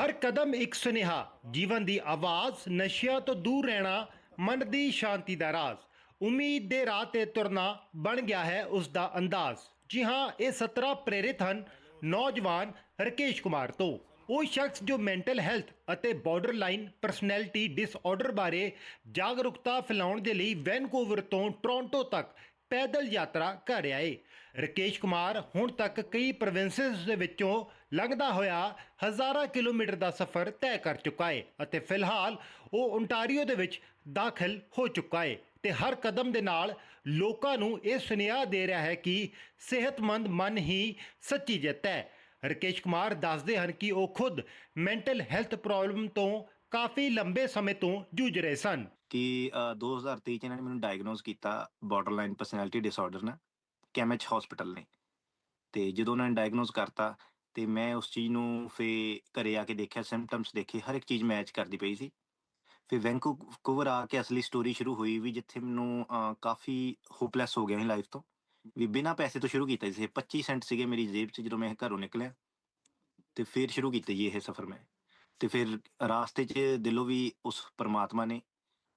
ਹਰ ਕਦਮ ਇੱਕ ਸੁਨੇਹਾ, ਜੀਵਨ ਦੀ ਆਵਾਜ਼, ਨਸ਼ਿਆਂ ਤੋਂ ਦੂਰ ਰਹਿਣਾ, ਮਨ ਦੀ ਸ਼ਾਂਤੀ ਦਾ ਰਾਜ਼। ਉਮੀਦ ਦੇ ਰਾਹ ਤੇ ਤੁਰਨਾ ਬਣ ਗਿਆ ਹੈ ਉਸ ਦਾ ਅੰਦਾਜ਼। ਜੀ ਹਾਂ, ਇਹ 17 ਪ੍ਰੇਰਿਤ ਹਨ ਨੌਜਵਾਨ ਰਕੇਸ਼ ਕੁਮਾਰ ਤੋਂ। ਉਹ ਸ਼ਖਸ ਜੋ ਮੈਂਟਲ ਹੈਲਥ ਅਤੇ ਬਾਰਡਰਲਾਈਨ ਪਰਸਨੈਲਿਟੀ ਡਿਸਆਰਡਰ ਬਾਰੇ ਜਾਗਰੂਕਤਾ ਫੈਲਾਉਣ ਦੇ ਲਈ ਵੈਨਕੂਵਰ ਤੋਂ ਟੋਰਾਂਟੋ ਤੱਕ ਪੈਦਲ ਯਾਤਰਾ ਕਰ ਰਿਹਾ ਏ ਰਕੇਸ਼ ਕੁਮਾਰ ਹੁਣ ਤੱਕ ਕਈ ਪ੍ਰੋਵਿੰਸਸ ਦੇ ਵਿੱਚੋਂ ਲੰਘਦਾ ਹੋਇਆ ਹਜ਼ਾਰਾਂ ਕਿਲੋਮੀਟਰ ਦਾ ਸਫ਼ਰ ਤੈਅ ਕਰ ਚੁੱਕਾ ਏ ਅਤੇ ਫਿਲਹਾਲ ਉਹ ਓਨਟਾਰੀਓ ਦੇ ਵਿੱਚ ਦਾਖਲ ਹੋ ਚੁੱਕਾ ਹੈ ਤੇ ਹਰ ਕਦਮ ਦੇ ਨਾਲ ਲੋਕਾਂ ਨੂੰ ਇਹ ਸੁਨੇਹਾ ਦੇ ਰਿਹਾ ਹੈ ਕਿ ਸਿਹਤਮੰਦ ਮਨ ਹੀ ਸੱਚੀ ਜਿੱਤ ਹੈ। ਰਕੇਸ਼ ਕੁਮਾਰ ਦੱਸਦੇ ਹਨ ਕਿ ਉਹ ਖੁਦ ਮੈਂਟਲ ਹੈਲਥ ਪ੍ਰੋਬਲਮ ਤੋਂ ਕਾਫੀ ਲੰਬੇ ਸਮੇਂ ਤੋਂ ਜੂਝ ਰਹੇ ਸਨ। ਕਿ ਅ, 2023 ਚ ਇਹਨਾਂ ਨੇ ਮੈਨੂੰ ਡਾਇਗਨੋਸ ਕੀਤਾ ਬਾਰਡਰਲਾਈਨ ਪਰਸਨੈਲਿਟੀ ਡਿਸਆਰਡਰ ਨਾਲ ਕੈਮਐਚ ਹਸਪੀਟਲ ਨੇ। ਤੇ ਜਦੋਂ ਉਹਨਾਂ ਨੇ ਡਾਇਗਨੋਸ ਕਰਤਾ ਤੇ ਮੈਂ ਉਸ ਚੀਜ਼ ਨੂੰ ਫੇ ਘਰੇ ਆ ਕੇ ਦੇਖਿਆ ਸਿੰਪਟਮਸ ਦੇਖੇ ਹਰ ਇੱਕ ਚੀਜ਼ ਮੈਚ ਕਰਦੀ ਪਈ ਸੀ। ਫਿਰ ਵੈਂਕੂਵਰ ਆ ਕੇ ਅਸਲੀ ਸਟੋਰੀ ਸ਼ੁਰੂ ਹੋਈ ਵੀ ਜਿੱਥੇ ਮੈਨੂੰ ਕਾਫੀ ਹੋਪਲੈਸ ਹੋ ਗਿਆ ਸੀ ਲਾਈਫ ਤੋਂ। ਵੀ ਬਿਨਾਂ ਪੈਸੇ ਤੋਂ ਸ਼ੁਰੂ ਕੀਤਾ ਸੀ 25 ਸੈਂਟ ਸੀਗੇ ਮੇਰੀ ਜੇਬ 'ਚ ਜਦੋਂ ਮੈਂ ਘਰੋਂ ਨਿਕਲਿਆ। ਤੇ ਫਿਰ ਸ਼ੁਰੂ ਕੀਤਾ ਜੀ ਇਹ ਸਫ਼ਰ ਮੈਂ। ਤੇ ਫਿਰ ਰਾਸਤੇ 'ਚ ਦਿਲੋਂ ਵੀ ਉਸ ਪਰਮਾਤਮਾ ਨੇ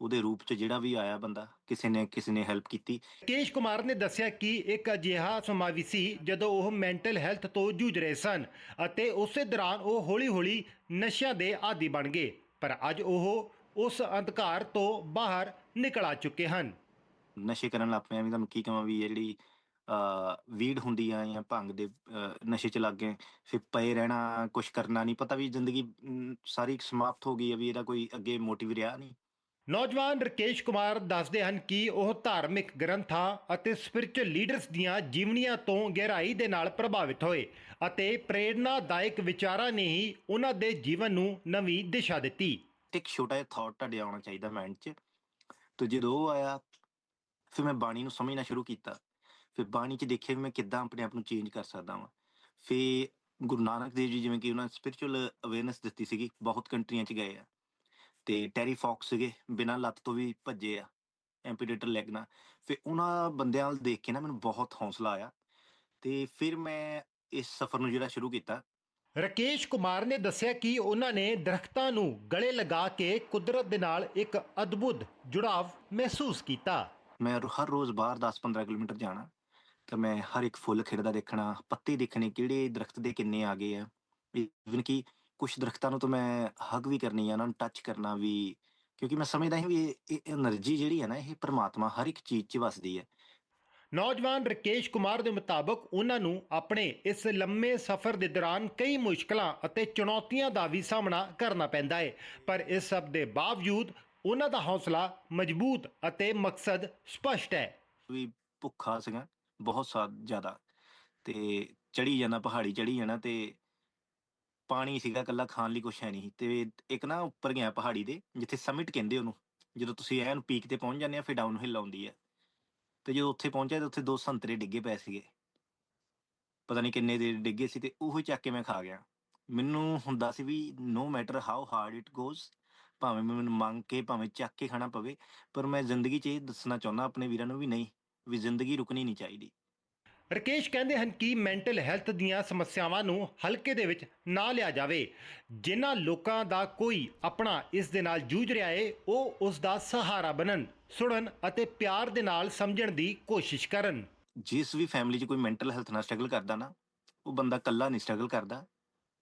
ਉਹਦੇ ਰੂਪ 'ਚ ਜਿਹੜਾ ਵੀ ਆਇਆ ਬੰਦਾ ਕਿਸੇ ਨੇ ਕਿਸੇ ਨੇ ਹੈਲਪ ਕੀਤੀ। ਰਕੇਸ਼ ਕੁਮਾਰ ਨੇ ਦੱਸਿਆ ਕਿ ਇੱਕ ਅਜਿਹਾ ਸਮਾਂ ਵੀ ਸੀ ਜਦੋਂ ਉਹ ਮੈਂਟਲ ਹੈਲਥ ਤੋਂ ਜੂਝ ਰਹੇ ਸਨ ਅਤੇ ਉਸੇ ਦੌਰਾਨ ਉਹ ਹੌਲੀ-ਹੌਲੀ ਨਸ਼ਿਆਂ ਦੇ ਆਦੀ ਬਣ ਗਏ ਪਰ ਅੱਜ ਉਹ ਉਸ ਅੰਧਕਾਰ ਤੋਂ ਬਾਹਰ ਨਿਕਲ ਆ ਚੁੱਕੇ ਹਨ। ਨਸ਼ੇ ਕਰਨ ਲੱਗ ਪਏ ਆ ਵੀ ਤੁਹਾਨੂੰ ਕੀ ਕਹਾਂ ਵੀ ਇਹ ਜਿਹੜੀ ਵੀਡ ਹੁੰਦੀ ਆ ਜਾਂ ਭੰਗ ਦੇ ਨਸ਼ੇ 'ਚ ਲੱਗ ਗਏ ਫਿਰ ਪਏ ਰਹਿਣਾ ਕੁਝ ਕਰਨਾ ਨਹੀਂ ਪਤਾ ਵੀ ਜ਼ਿੰਦਗੀ ਸਾਰੀ ਸਮਾਪਤ ਹੋ ਗਈ ਆ ਵੀ ਇਹਦਾ ਕੋਈ ਅੱਗੇ ਮੋਟਿਵ ਰਿਹਾ ਨਹੀਂ ਨੌਜਵਾਨ ਰਕੇਸ਼ ਕੁਮਾਰ ਦੱਸਦੇ ਹਨ ਕਿ ਉਹ ਧਾਰਮਿਕ ਗ੍ਰੰਥਾਂ ਅਤੇ ਸਪਿਰਚੁਅਲ ਲੀਡਰਸ ਦੀਆਂ ਜੀਵਨੀਆਂ ਤੋਂ ਗਹਿਰਾਈ ਦੇ ਨਾਲ ਪ੍ਰਭਾਵਿਤ ਹੋਏ ਅਤੇ ਪ੍ਰੇਰਨਾਦਾਇਕ ਵਿਚਾਰਾਂ ਨੇ ਹੀ ਉਹਨਾਂ ਦੇ ਜੀਵਨ ਨੂੰ ਨਵੀਂ ਦਿਸ਼ਾ ਦਿੱਤੀ। ਇੱਕ ਛੋਟਾ ਜਿਹਾ ਥਾਟ ਤੁਹਾਡੇ ਆਉਣਾ ਚਾਹੀਦਾ ਮਾਈਂਡ 'ਚ। ਤੇ ਜਦੋਂ ਉਹ ਆਇਆ, ਫਿਰ ਮੈਂ ਬਾਣੀ ਨੂੰ ਸਮਝਣਾ ਸ਼ੁਰੂ ਕੀਤਾ। ਫਿਰ ਬਾਣੀ 'ਚ ਦੇਖਿਆ ਵੀ ਮੈਂ ਕਿੱਦਾਂ ਆਪਣੇ ਆਪ ਨੂੰ ਚੇਂਜ ਕਰ ਸਕਦਾ ਹਾਂ ਫਿਰ ਗੁਰੂ ਨਾਨਕ ਦੇਵ ਜੀ ਜਿਵੇਂ ਕਿ ਉਹਨਾਂ ਸਪਿਰਚੁਅਲ ਅਵੇਅਰਨੈਸ ਦਿੱਤੀ ਸੀਗੀ, ਬਹੁਤ ਕੰਟਰੀਆਂ 'ਚ ਗਏ ਆ। ਤੇ ਟੈਰੀ ਫੌਕਸ ਸੀਗੇ ਬਿਨਾਂ ਲੱਤ ਤੋਂ ਵੀ ਭੱਜੇ ਆ ਐਂਪੀਡੇਟਰ ਲੈਗ ਨਾਲ। ਫਿਰ ਉਹਨਾਂ ਬੰਦਿਆਂ ਵੱਲ ਦੇਖ ਕੇ ਨਾ ਮੈਨੂੰ ਬਹੁਤ ਹੌਸਲਾ ਆਇਆ ਤੇ ਫਿਰ ਮੈਂ ਇਸ ਸਫ਼ਰ ਨੂੰ ਜਿਹੜਾ ਸ਼ੁਰੂ ਕੀਤਾ। ਰਕੇਸ਼ ਕੁਮਾਰ ਨੇ ਦੱਸਿਆ ਕਿ ਉਹਨਾਂ ਨੇ ਦਰਖਤਾਂ ਨੂੰ ਗਲੇ ਲਗਾ ਕੇ ਕੁਦਰਤ ਦੇ ਨਾਲ ਇੱਕ ਅਦਭੁਤ ਜੁੜਾਵ ਮਹਿਸੂਸ ਕੀਤਾ। ਮੈਂ ਹਰ ਰੋਜ਼ ਬਾਹਰ 10-15 ਕਿਲੋਮੀਟਰ ਜਾਣਾ ਤਾਂ ਮੈਂ ਹਰ ਇੱਕ ਫੁੱਲ ਖਿੜਦਾ ਦੇਖਣਾ ਪੱਤੇ ਦੇਖਣੇ ਕਿਹੜੇ ਦਰਖਤ ਦੇ ਕਿੰਨੇ ਆ ਗਏ ਆ। ਇਵਨ ਕਿ ਕੁਛ ਦਰਖਤਾਂ ਨੂੰ ਤਾਂ ਮੈਂ ਹੱਗ ਵੀ ਕਰਨੀ ਆ ਉਹਨਾਂ ਨੂੰ ਟੱਚ ਕਰਨਾ ਵੀ ਕਿਉਂਕਿ ਮੈਂ ਸਮਝਦਾ ਹਾਂ ਵੀ ਇਹ એનર્ਜੀ ਜਿਹੜੀ ਹੈ ਨਾ ਇਹ ਪਰਮਾਤਮਾ ਹਰ ਇੱਕ ਚੀਜ਼ 'ਚ ਵਸਦੀ ਹੈ। ਨੌਜਵਾਨ ਰਕੇਸ਼ ਕੁਮਾਰ ਦੇ ਮੁਤਾਬਕ ਉਹਨਾਂ ਨੂੰ ਆਪਣੇ ਇਸ ਲੰਮੇ ਸਫ਼ਰ ਦੇ ਦੌਰਾਨ ਕਈ ਮੁਸ਼ਕਲਾਂ ਅਤੇ ਚੁਣੌਤੀਆਂ ਦਾ ਵੀ ਸਾਹਮਣਾ ਕਰਨਾ ਪੈਂਦਾ ਹੈ ਪਰ ਇਸ ਸਭ ਦੇ ਬਾਵਜੂਦ ਉਹਨਾਂ ਦਾ ਹੌਸਲਾ ਮਜ਼ਬੂਤ ਅਤੇ ਮਕਸਦ ਸਪਸ਼ਟ ਹੈ। ਵੀ ਭੁੱਖਾ ਸੀਗਾ ਬਹੁਤ ਜ਼ਿਆਦਾ। ਤੇ ਚੜੀ ਜਾਣਾ ਪਹਾੜੀ ਚੜੀ ਜਾਣਾ ਤੇ ਪਾਣੀ ਸੀਗਾ ਕੱਲਾ ਖਾਣ ਲਈ ਕੁਛ ਹੈ ਨਹੀਂ ਤੇ ਇੱਕ ਨਾ ਉੱਪਰ ਗਿਆ ਪਹਾੜੀ ਦੇ, ਜਿੱਥੇ ਸਮਿਟ ਕਹਿੰਦੇ ਉਹਨੂੰ, ਜਦੋਂ ਤੁਸੀਂ ਐਨ ਪੀਕ ਤੇ ਪਹੁੰਚ ਜਾਂਦੇ ਆ, ਫਿਰ ਡਾਊਨ ਹਿੱਲ ਆਉਂਦੀ ਹੈ ਤੇ ਜਦੋਂ ਉੱਥੇ ਪਹੁੰਚਿਆ, ਤੇ ਉੱਥੇ ਦੋ ਸੰਤਰੇ ਡਿੱਗੇ ਪਏ ਸੀਗੇ। ਪਤਾ ਨਹੀਂ ਕਿੰਨੇ ਦੇ ਡਿੱਗੇ ਸੀ ਤੇ ਉਹੀ ਚੱਕ ਕੇ ਮੈਂ ਖਾ ਗਿਆ। ਮੈਨੂੰ ਹੁੰਦਾ ਸੀ ਵੀ no matter how hard it goes ਭਾਵੇਂ ਮੈਨੂੰ ਮੰਗ ਕੇ, ਭਾਵੇਂ ਚੱਕ ਕੇ ਖਾਣਾ ਪਵੇ, ਪਰ ਮੈਂ ਜ਼ਿੰਦਗੀ 'ਚ ਇਹ ਦੱਸਣਾ ਚਾਹੁੰਦਾ ਆਪਣੇ ਵੀਰਾਂ ਨੂੰ ਵੀ ਨਹੀਂ, ਵੀ ਜ਼ਿੰਦਗੀ ਰੁਕਣੀ ਨਹੀਂ ਚਾਹੀਦੀ। ਰਕੇਸ਼ ਕਹਿੰਦੇ ਹਨ ਕਿ ਮੈਂਟਲ ਹੈਲਥ ਦੀਆਂ ਸਮੱਸਿਆਵਾਂ ਨੂੰ ਹਲਕੇ ਦੇ ਵਿੱਚ ਨਾ ਲਿਆ ਜਾਵੇ। ਜਿਨ੍ਹਾਂ ਲੋਕਾਂ ਦਾ ਕੋਈ ਆਪਣਾ ਇਸ ਦੇ ਨਾਲ ਜੂਝ ਰਿਹਾ ਹੈ ਉਹ ਉਸ ਦਾ ਸਹਾਰਾ ਬਣਨ, ਸੁਣਨ ਅਤੇ ਪਿਆਰ ਦੇ ਨਾਲ ਸਮਝਣ ਦੀ ਕੋਸ਼ਿਸ਼ ਕਰਨ। ਜਿਸ ਵੀ ਫੈਮਿਲੀ 'ਚ ਕੋਈ ਮੈਂਟਲ ਹੈਲਥ ਨਾਲ ਸਟਰਗਲ ਕਰਦਾ ਨਾ, ਉਹ ਬੰਦਾ ਇਕੱਲਾ ਨਹੀਂ ਸਟਰਗਲ ਕਰਦਾ,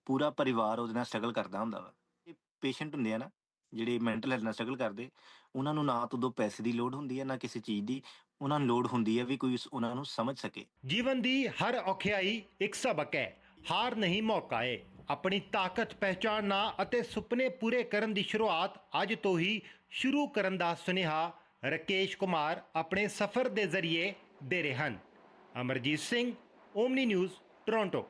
ਪੂਰਾ ਪਰਿਵਾਰ ਉਹਦੇ ਨਾਲ ਸਟਰਗਲ ਕਰਦਾ ਹੁੰਦਾ ਵਾ। ਇਹ ਪੇਸ਼ੈਂਟ ਹੁੰਦੇ ਆ ਨਾ, ਜਿਹੜੇ ਮੈਂਟਲ ਹੈਲਥ ਨਾਲ ਸਟਰਗਲ ਕਰਦੇ, ਉਹਨਾਂ ਨੂੰ ਨਾ ਤਾਂ ਦੋ ਪੈਸੇ ਦੀ ਲੋੜ ਹੁੰਦੀ ਹੈ ਨਾ ਕਿਸੇ ਚੀਜ਼ ਦੀ ਉਹਨਾਂ ਨੂੰ ਲੋੜ ਹੁੰਦੀ ਹੈ ਵੀ ਕੋਈ ਉਸ- ਉਹਨਾਂ ਨੂੰ ਸਮਝ ਸਕੇ। ਜੀਵਨ ਦੀ ਹਰ ਔਖਿਆਈ ਇੱਕ ਸਬਕ ਹੈ। ਹਾਰ ਨਹੀਂ ਮੌਕਾ ਹੈ ਆਪਣੀ ਤਾਕਤ ਪਹਿਚਾਨਣਾ ਅਤੇ ਸੁਪਨੇ ਪੂਰੇ ਕਰਨ ਦੀ ਸ਼ੁਰੂਆਤ ਅੱਜ ਤੋਂ ਹੀ ਸ਼ੁਰੂ ਕਰਨ ਦਾ ਸੁਨੇਹਾ ਰਕੇਸ਼ ਕੁਮਾਰ ਆਪਣੇ ਸਫ਼ਰ ਦੇ ਜ਼ਰੀਏ ਦੇ ਰਹੇ ਹਨ। Amarjit Singh, Omni News, Toronto.